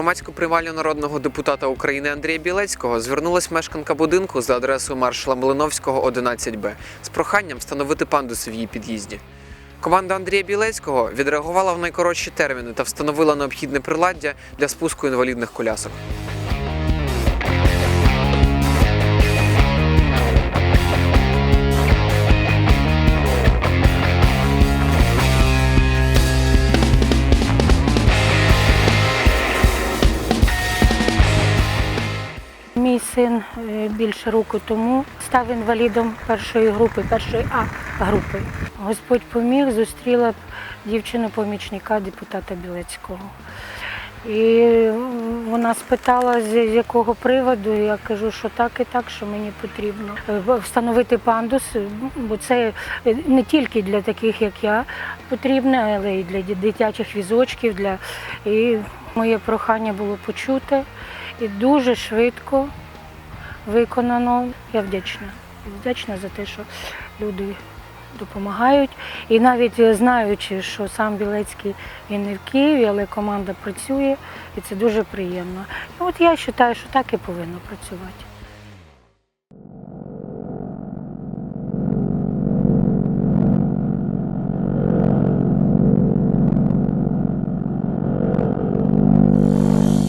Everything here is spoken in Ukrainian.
громадську приймальню народного депутата України Андрія Білецького звернулась мешканка будинку за адресою маршала Млиновського, 11Б з проханням встановити пандуси в її під'їзді. Команда Андрія Білецького відреагувала в найкоротші терміни та встановила необхідне приладдя для спуску інвалідних колясок. Син е, більше року тому став інвалідом першої групи, першої А групи. Господь поміг, зустріла дівчину-помічника депутата Білецького. І вона спитала, з якого приводу. Я кажу, що так і так, що мені потрібно е, встановити пандус, бо це е, не тільки для таких, як я, потрібне, але й для дитячих візочків. Для... І моє прохання було почуте і дуже швидко виконано. Я вдячна. Вдячна за те, що люди допомагають. І навіть знаючи, що сам Білецький він не в Києві, але команда працює, і це дуже приємно. І от я вважаю, що так і повинно працювати.